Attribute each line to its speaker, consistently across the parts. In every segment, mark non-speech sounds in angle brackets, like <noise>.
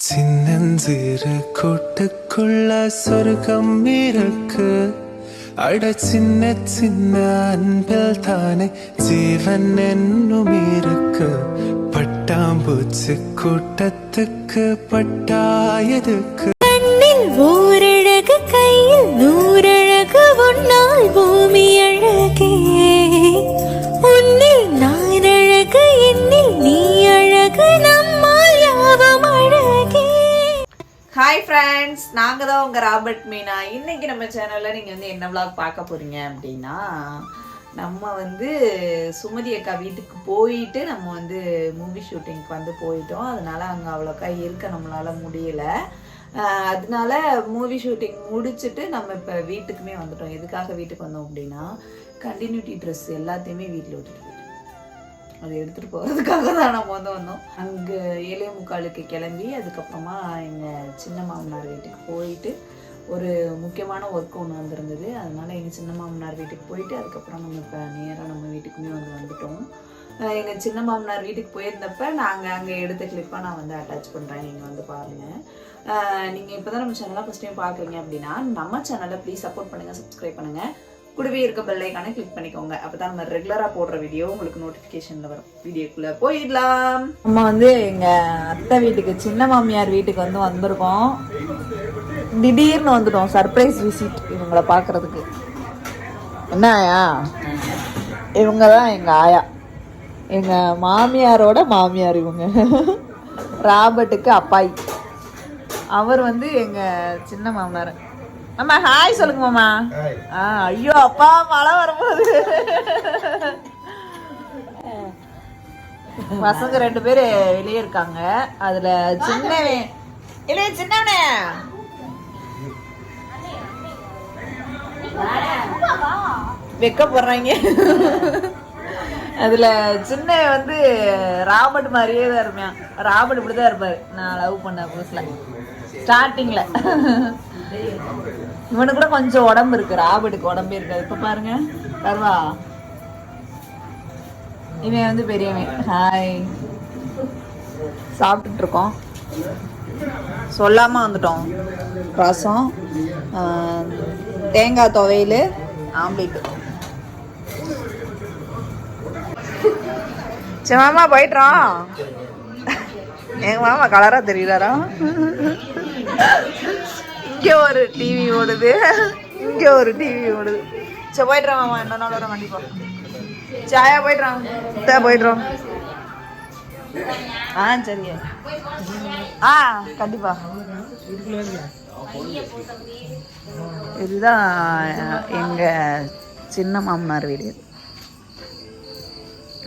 Speaker 1: சின்னஞ்சிறு கூட்டுக்குள்ள சொர்க்கம் இருக்கு. அட சின்ன சின்ன அன்பில் தானே ஜீவன் என்னும் இருக்கு. பட்டாம்பூச்சி கூட்டத்துக்கு பட்டாயதுக்கு
Speaker 2: ஹாய் ஃப்ரெண்ட்ஸ் நாங்கள் தான் உங்கள் ராபர்ட் மீனா. இன்னைக்கு நம்ம சேனலில் நீங்கள் வந்து என்ன விளாக் பார்க்க போகிறீங்க அப்படின்னா நம்ம வந்து சுமதி அக்கா வீட்டுக்கு போயிட்டு நம்ம வந்து மூவி ஷூட்டிங்க்கு வந்து போயிட்டோம். அதனால் அங்கே அவ்வளோக்கா இருக்க நம்மளால முடியல. அதனால மூவி ஷூட்டிங் முடிச்சுட்டு நம்ம இப்போ வீட்டுக்குமே வந்துட்டோம். எதுக்காக வீட்டுக்கு வந்தோம் அப்படின்னா கண்டினியூட்டி ட்ரெஸ் எல்லாத்தையுமே வீட்டில் விட்டுட்டு அதை எடுத்துகிட்டு போகிறதுக்காக தான் நம்ம வந்து வந்தோம். அங்கே ஏழே முக்காலுக்கு கிளம்பி அதுக்கப்புறமா எங்கள் சின்ன மாமனார் வீட்டுக்கு போயிட்டு ஒரு முக்கியமான ஒர்க் ஒன்று வந்திருந்தது. அதனால் எங்கள் சின்ன மாமனார் வீட்டுக்கு போயிட்டு அதுக்கப்புறம் நம்ம இப்போ நேராக நம்ம வீட்டுக்குமே வந்து வந்துட்டோம். எங்கள் சின்ன மாமனார் வீட்டுக்கு போயிருந்தப்ப நாங்கள் அங்கே எடுத்த கிளிப்பாக நான் வந்து அட்டாச் பண்ணுறேன் நீங்கள் வந்து பாருங்கள் நீங்கள் இப்போ தான் நம்ம சேனலாக ஃபஸ்ட் டைம் பார்க்குறீங்க அப்படின்னா நம்ம சேனலை ப்ளீஸ் சப்போர்ட் பண்ணுங்கள் சப்ஸ்கிரைப் பண்ணுங்கள் கூடவே இருக்க பெல்லைக்கான கிளிக் பண்ணிக்கோங்க. அப்பதான் நம்ம ரெகுலரா போடுற வீடியோ உங்களுக்கு நோட்டிபிகேஷன்ல வரும். வீடியோக்குள்ள போயிடலாம். நம்ம வந்து எங்க அத்தை வீட்டுக்கு சின்ன மாமியார் வீட்டுக்கு வந்து வந்திருக்கோம். திடீர்னு வந்துட்டோம். சர்ப்ரைஸ் விசிட் இவங்களை பாக்குறதுக்கு என்ன ஆயா இவங்க தான் எங்க ஆயா. எங்க மாமியாரோட மாமியார் இவங்க. ராபர்ட்டுக்கு அப்பாய். அவர் வந்து எங்க சின்ன மாமனார். அம்மா ஹாய் சொல்லுங்க மாமா. ஆ ஐயோ அப்பா மழை வரும்போது. பசங்க ரெண்டு பேர் வெளியே இருக்காங்க. அதுல சின்னவன் இல்ல சின்னவனே. வெக்க போடுறாங்க அதுல சின்ன வந்து ராபர்ட் மாதிரியே தான் இருப்பான். ராபர்ட் இப்படி தான் இருப்பாரு. நான் லவ் பண்ண புதுசுல. ஸ்டார்டிங்ல. இவனுக்கு கூட கொஞ்சம் உடம்பு இருக்கு. ராபர்ட்டுக்கு உடம்பே இருக்காது. இப்ப பாருங்க. கருவா இவன் வந்து பெரியவன். ஹாய் சாப்பிட்டுட்டு இருக்கோம். சொல்லாம வந்துட்டோம். ரசம் தேங்காய் துவையல் ஆம்லேட்டு சரி மாமா போயிட்டுறோம் எங்க மாமா கலரா தெரியுறாரா? இங்கே ஒரு டிவி ஓடுது. இங்கே ஒரு டிவி ஓடுது. சரி போயிட்டுறோம் மாமா இன்னொரு நாள் வரோம் கண்டிப்பாக சாயா போயிட்டுறோம் தே போயிட்டுறோம் ஆ சரிங்க ஆ கண்டிப்பா. இதுதான் எங்கள் சின்ன மாமனார் வீடு.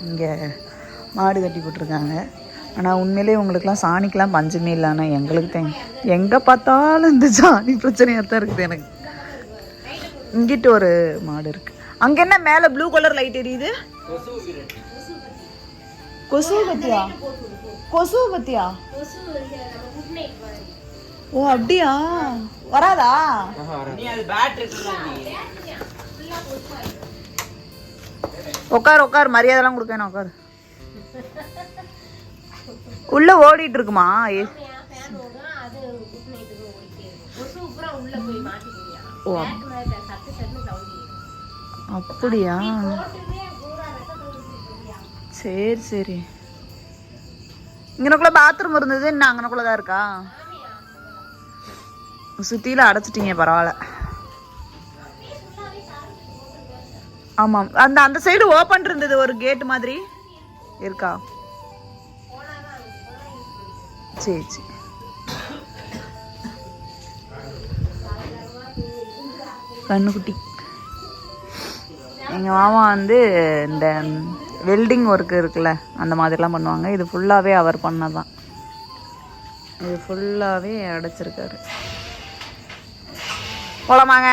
Speaker 2: இங்கே மாடு கட்டி போட்டிருக்காங்க. ஆனால் உண்மையிலே உங்களுக்குலாம் சாணிக்கெலாம் பஞ்சமே இல்லை. ஆனால் எங்களுக்கு தான். எங்கே பார்த்தாலும் இந்த ஜானி பிரச்சனையாக தான் இருக்குது எனக்கு. இங்கிட்டு ஒரு மாடு இருக்கு. அங்கே என்ன மேலே ப்ளூ கலர் லைட் எரியுது? கொசு பத்தியா? கொசு பத்தியா? ஓ அப்படியா? வராதா? உட்கார் உட்கார் மரியாதைலாம் கொடுக்கணும் உட்கார்? உள்ள ஓடிட்டு இருக்குமா? ஓ அப்படியா? சரி சரி. இங்கனக்குள்ள பாத்ரூம் இருந்தது என்ன அங்கனக்குள்ள தான் இருக்கா? சுத்தியில அடைச்சிட்டீங்க பரவாயில்ல. ஆமாம் அந்த அந்த சைடு ஓப்பன் இருந்தது ஒரு கேட் மாதிரி. இருக்கா? சரி சரி. கண்ணுக்குட்டி. எங்கள் மாமா வந்து இந்த வெல்டிங் ஒர்க் இருக்குல்ல அந்த மாதிரிலாம் பண்ணுவாங்க. இது ஃபுல்லாகவே அவர் பண்ணதான். இது ஃபுல்லாகவே அடைச்சிருக்காரு. போலமாங்க?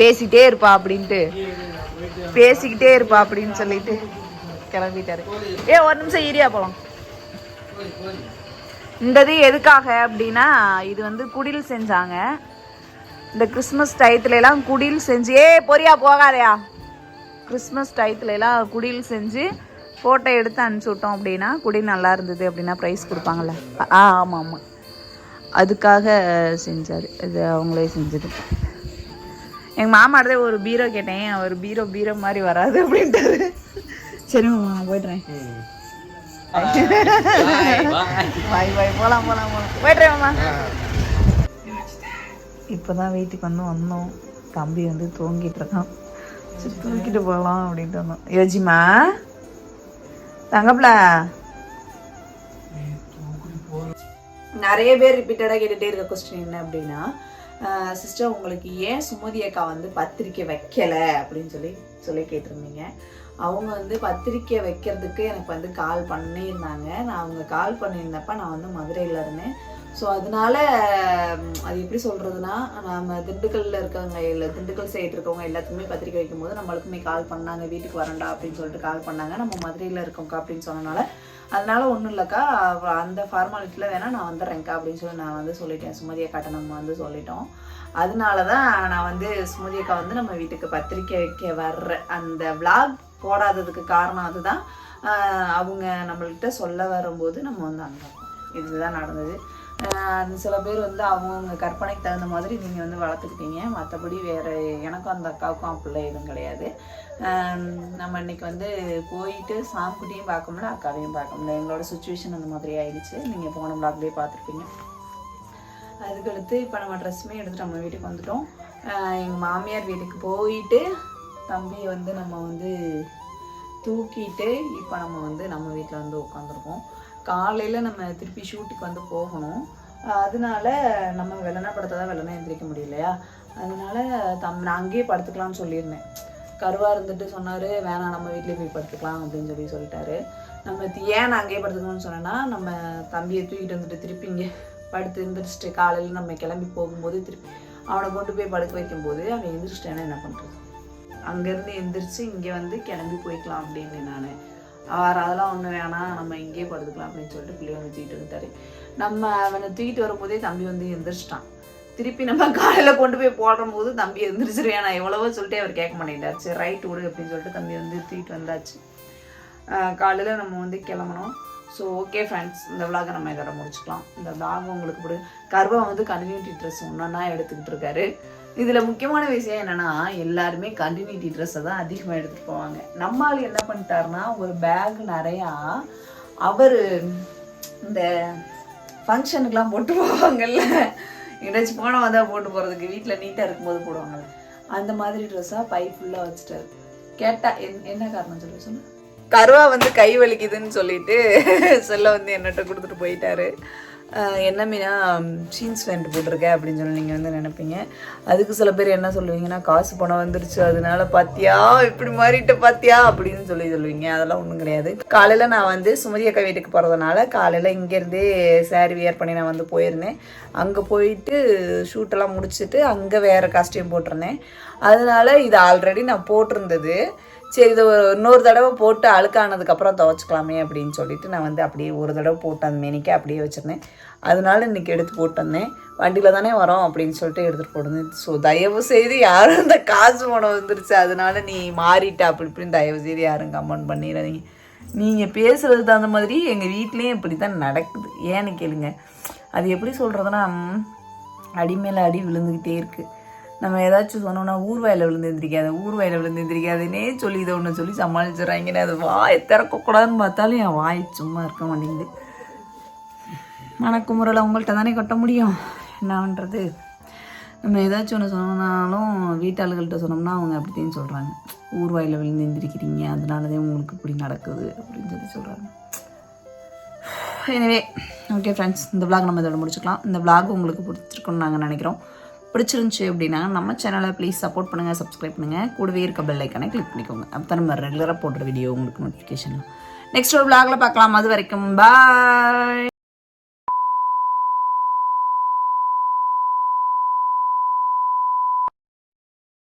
Speaker 2: பேசிக்கிட்டே இருப்பா அப்படின்ட்டு. பேசிக்கிட்டே இருப்பா அப்படின்னு சொல்லிட்டு கிளம்பிட்டாரு. ஏ ஒரு நிமிஷம் ஏரியா போலாம். இந்த இது எதுக்காக அப்படின்னா இது வந்து குடில் செஞ்சாங்க. இந்த கிறிஸ்மஸ் டயத்துல எல்லாம் குடில் செஞ்சு ஏ பொரியா போகாதயா? கிறிஸ்மஸ் டயத்துல எல்லாம் குடில் செஞ்சு ஃபோட்டோ எடுத்து அனுப்பிச்சி விட்டோம் அப்படின்னா குடி நல்லா இருந்தது அப்படின்னா ப்ரைஸ் கொடுப்பாங்கல்ல? ஆ ஆமாம் ஆமாம் அதுக்காக செஞ்சார். இது அவங்களே செஞ்சது. எங்கள் மாமாட்டே ஒரு பீரோ கேட்டேன். அவர் பீரோ பீரோ மாதிரி வராது அப்படின்ட்டாரு. சரி மாமா போய்ட்றேன் பாய் பாய் <laughs> போகலாம் போகலாம் போகலாம் போய்ட்றேன் மாமா. இப்போ தான் வீட்டுக்கு வந்து வந்தோம். தம்பி வந்து தூங்கிட்டு இருக்கான். சரி தூக்கிட்டு போகலாம் அப்படின்ட்டு வந்தோம். யோஜிமா தங்கப்பில நிறைய பேர் ரிப்பீட்டடாக கேட்டுகிட்டே இருக்க கொஸ்டின் என்ன அப்படின்னா சிஸ்டர் உங்களுக்கு ஏன் சுமதி அக்கா வந்து பத்திரிக்கை வைக்கலை அப்படின்னு சொல்லி சொல்லி கேட்டிருந்தீங்க. அவங்க வந்து பத்திரிக்கை வைக்கிறதுக்கு எனக்கு வந்து கால் பண்ணியிருந்தாங்க. நான் அவங்க கால் பண்ணியிருந்தப்ப நான் வந்து மதுரையில் இருந்தேன். ஸோ அதனால அது எப்படி சொல்கிறதுனா நம்ம திண்டுக்கல்ல இருக்கவங்க இல்லை திண்டுக்கல் சைடு இருக்கவங்க எல்லாத்துக்குமே பத்திரிக்கை வைக்கும்போது நம்மளுக்குமே கால் பண்ணாங்க வீட்டுக்கு வரண்டா அப்படின்னு சொல்லிட்டு கால் பண்ணாங்க. நம்ம மதுரையில் இருக்கோம்க்கா அப்படின்னு சொன்னனால அதனால ஒன்றும் இல்லைக்கா அந்த ஃபார்மாலிட்டியில் வேணால் நான் வந்துடுறேன்க்கா அப்படின்னு சொல்லி நான் வந்து சொல்லிட்டேன். சுமதியை கட்டணம் நம்ம வந்து சொல்லிட்டோம். அதனால தான் நான் வந்து சுமதியக்கா வந்து நம்ம வீட்டுக்கு பத்திரிக்கை வைக்க வர்ற அந்த விளாக் போடாததுக்கு காரணம் அதுதான். அவங்க நம்மள்கிட்ட சொல்ல வரும்போது நம்ம வந்து அந்த இதுதான் நடந்தது. சில பேர் வந்து அவங்கவுங்க கற்பனைக்கு தகுந்த மாதிரி நீங்கள் வந்து வளர்த்துக்கிட்டீங்க. மற்றபடி வேறு எனக்கும் அந்த அக்காவுக்கும் அப்படிலாம் எதுவும் கிடையாது. நம்ம இன்னைக்கு வந்து போயிட்டு சாம்குட்டியும் பார்க்க முடியல அக்காவையும் பார்க்க முடியல. எங்களோட சுச்சுவேஷன் அந்த மாதிரி ஆயிடுச்சு. நீங்கள் போன பிளாக்லேயே பார்த்துருப்பீங்க. அதுக்கடுத்து இப்போ நம்ம ட்ரெஸ்ஸுமே எடுத்துட்டு நம்ம வீட்டுக்கு வந்துட்டோம். எங்கள் மாமியார் வீட்டுக்கு போயிட்டு தம்பியை வந்து நம்ம வந்து தூக்கிட்டு இப்போ நம்ம வந்து நம்ம வீட்டில் வந்து உட்காந்துருக்கோம் காலையில் நம்ம திருப்பி ஷூட்டுக்கு வந்து போகணும். அதனால நம்ம வெள்ளனா படத்தை தான் வெள்ளனா எந்திரிக்க முடியலையா அதனால தம் நான் அங்கேயே படுத்துக்கலாம்னு சொல்லியிருந்தேன். கருவாக இருந்துட்டு சொன்னார் வேணாம் நம்ம வீட்லேயே போய் படுத்துக்கலாம் அப்படின்னு சொல்லி சொல்லிட்டாரு. நம்ம ஏன் நான் அங்கேயே படுத்துக்கணும்னு சொன்னேன்னா நம்ம தம்பியை தூக்கிட்டு வந்துட்டு திருப்பி இங்கே படுத்து எழுந்திரிச்சிட்டு காலையில் நம்ம கிளம்பி போகும்போது திருப்பி அவனை கொண்டு போய் படுக்க வைக்கும்போது அவன் எந்திரிச்சிட்டேன்னா என்ன பண்ணுறது அங்கேருந்து எந்திரிச்சு இங்கே வந்து கிளம்பி போய்க்கலாம் அப்படின்னு நான் அவர் அதெல்லாம் ஒன்றும் வேணாம் நம்ம இங்கேயே படுத்துக்கலாம் அப்படின்னு சொல்லிட்டு பிள்ளைய வந்து தூக்கிட்டு வந்துட்டாரு. நம்ம அவனை தூக்கிட்டு வரும்போதே தம்பி வந்து எந்திரிச்சிட்டான். திருப்பி நம்ம காலையில் கொண்டு போய் போடுற போது தம்பி எந்திரிச்சிருவேன் நான் எவ்வளவோ சொல்லிட்டு அவர் கேட்க மாட்டேங்கிறார் சரி ரைட் விடு அப்படின்னு சொல்லிட்டு தம்பி வந்து தூக்கிட்டு வந்தாச்சு. காலையில் நம்ம வந்து கிளம்பணும் ஸோ ஓகே ஃப்ரெண்ட்ஸ் இந்த விலாகை நம்ம இதோட முடிச்சுக்கலாம். இந்த விலாக் உங்களுக்கு பிடி கர்வா வந்து கண்டினியூட்டி ட்ரெஸ் ஒன்றா எடுத்துக்கிட்டு இருக்காரு. இதில் முக்கியமான விஷயம் என்னென்னா எல்லாருமே கண்டினியூட்டி ட்ரெஸ்ஸை தான் அதிகமாக எடுத்துகிட்டு போவாங்க. நம்ம ஆள் என்ன பண்ணிட்டாருன்னா ஒரு பேக் நிறையா அவர் இந்த ஃபங்க்ஷனுக்குலாம் போட்டு போவாங்கல்ல. எங்கேயாச்சும் போனால் வந்தால் போட்டு போகிறதுக்கு வீட்டில் நீட்டாக இருக்கும்போது போடுவாங்கல்ல. அந்த மாதிரி ட்ரெஸ்ஸாக பை ஃபுல்லாக வச்சுட்டாரு. கேட்டால் என் என்ன காரணம் சொல்லி சொன்னால் கருவா வந்து கை வலிக்குதுன்னு சொல்லிட்டு செல்ல வந்து என்னட்ட கொடுத்துட்டு போயிட்டாரு. ஆஹ் என்ன மீனா ஜீன்ஸ் பேண்ட் போட்டிருக்கேன் அப்படின்னு சொல்லி நீங்கள் வந்து நினைப்பீங்க. அதுக்கு சில பேர் என்ன சொல்லுவீங்கன்னா காசு பணம் வந்துருச்சு அதனால பாத்தியா இப்படி மாறிட்டு பாத்தியா அப்படின்னு சொல்லி சொல்லுவீங்க. அதெல்லாம் ஒன்றும் கிடையாது. காலையில் நான் வந்து சுமதி அக்கா வீட்டுக்கு போகிறதுனால காலையில் இங்கேருந்தே சாரி வியர் பண்ணி நான் வந்து போயிருந்தேன். அங்கே போயிட்டு ஷூட்டெல்லாம் முடிச்சுட்டு அங்கே வேறு காஸ்டியூம் போட்டிருந்தேன். அதனால இது ஆல்ரெடி நான் போட்டிருந்தது. சரி இதை ஒரு இன்னொரு தடவை போட்டு அழுக்கானதுக்கப்புறம் துவைச்சிக்கலாமே அப்படின்னு சொல்லிட்டு நான் வந்து அப்படியே ஒரு தடவை போட்டு அந்த மேனிக்கே அப்படியே வச்சுருந்தேன். அதனால இன்னைக்கு எடுத்து போட்டு வந்தேன். வண்டியில் தானே வரோம் அப்படின்னு சொல்லிட்டு எடுத்துகிட்டு போட்டுருந்தேன் ஸோ தயவு செய்து யாரும் இந்த காசு பணம் வந்துருச்சு. அதனால நீ மாறிட்ட. அப்படி இப்படின்னு தயவு செய்து யாரும் கமெண்ட் பண்ணிடாதீங்க. நீங்கள் பேசுகிறது தகுந்த மாதிரி எங்கள் வீட்லேயும் இப்படி தான் நடக்குது. ஏன்னு கேளுங்க. அது எப்படி சொல்கிறதுனா அடி மேலே அடி விழுந்துக்கிட்டே இருக்குது நம்ம ஏதாச்சும் சொன்னோம்னா ஊர்வாயில் விழுந்து எந்திரிக்காத ஊர்வாயில் விழுந்து எந்திரிக்காதுன்னே சொல்லி இதை ஒன்று சொல்லி சமாளிச்சிடறாங்கன்னு அது வாயை திறக்கக்கூடாதுன்னு பார்த்தாலும் என் வாய் சும்மா இருக்க மாட்டேங்குது. மனக்குமுறலை உங்கள்கிட்ட தானே கொட்ட முடியும். என்ன பண்ணுறது நம்ம ஏதாச்சும் ஒன்று சொன்னோம்னாலும் வீட்டாளுகள்கிட்ட சொன்னோம்னா அவங்க அப்படித்தான் சொல்கிறாங்க ஊர்வாயில் விழுந்து எந்திரிக்கிறீங்க அதனால தான் உங்களுக்கு இப்படி நடக்குது அப்படின்னு சொல்லி சொல்கிறாங்க எனவே ஓகே ஃப்ரெண்ட்ஸ் இந்த vlog நம்ம இதோட முடிச்சுக்கலாம். இந்த vlog உங்களுக்கு பிடிச்சிருக்குன்னு நாங்கள் நினைக்கிறோம். பிடிச்சிருந்துச்சி அப்படின்னா நம்ம சேனலை ப்ளீஸ் சப்போர்ட் பண்ணுங்கள் சப்ஸ்கிரைப் பண்ணுங்கள் கூடவே இருக்க பெல் ஐக்கனை கிளிக் பண்ணிக்கோங்க. அப்போ நம்ம ரெகுலராக போடுற வீடியோ உங்களுக்கு நோட்டிஃபிகேஷன் நெக்ஸ்ட் ஒரு விளாகில் பார்க்கலாம். அது வரைக்கும் பாய்